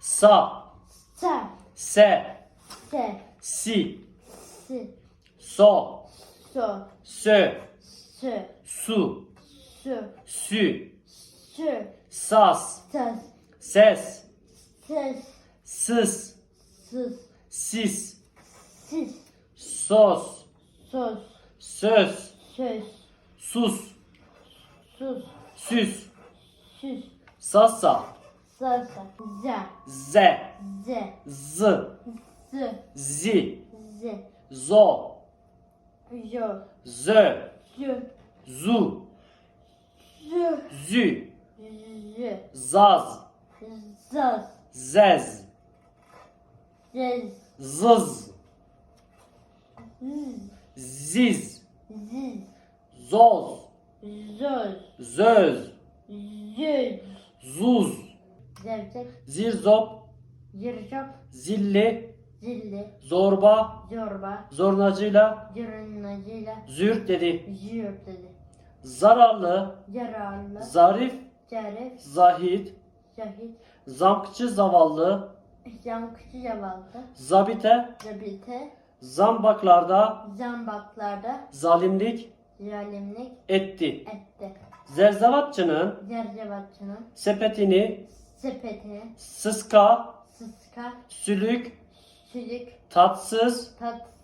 sa, sa, se, se, si, si, so, so, sö, sö, su, su, sü, sü, sas, sas, ses, ses, sız, sus, sis, sis, sos, sos, söz, söz, sus, sus, süs, süs, sasa, sasa, za, ze, ze, z, z, zi, z, zo, jo, zö, ju, zu, ju, zü, ju, zaz, zaz, zez, zez, zız, z, ziz, ziz, zoz, zöz, zöz, yüz, zuz, zevzek, zirzop, yırcak, zilli, zilli, zorba, zorba, zornacıyla, cırnacıyla, zürt dedi. jürt dedi. Zararlı, Yararlı, zarif, zarif, zahit, şahit, zamkçı zavallı, yankıcı zavallı, zabite, zabite, zambaklarda. Zambaklarda. Zalimlik. Zalimlik. Etti. etti. Zerzevatçının. Zerzevatçının. Sepetini sepetini sıska, sıska, sülük, sülük, tatsız, tatsız,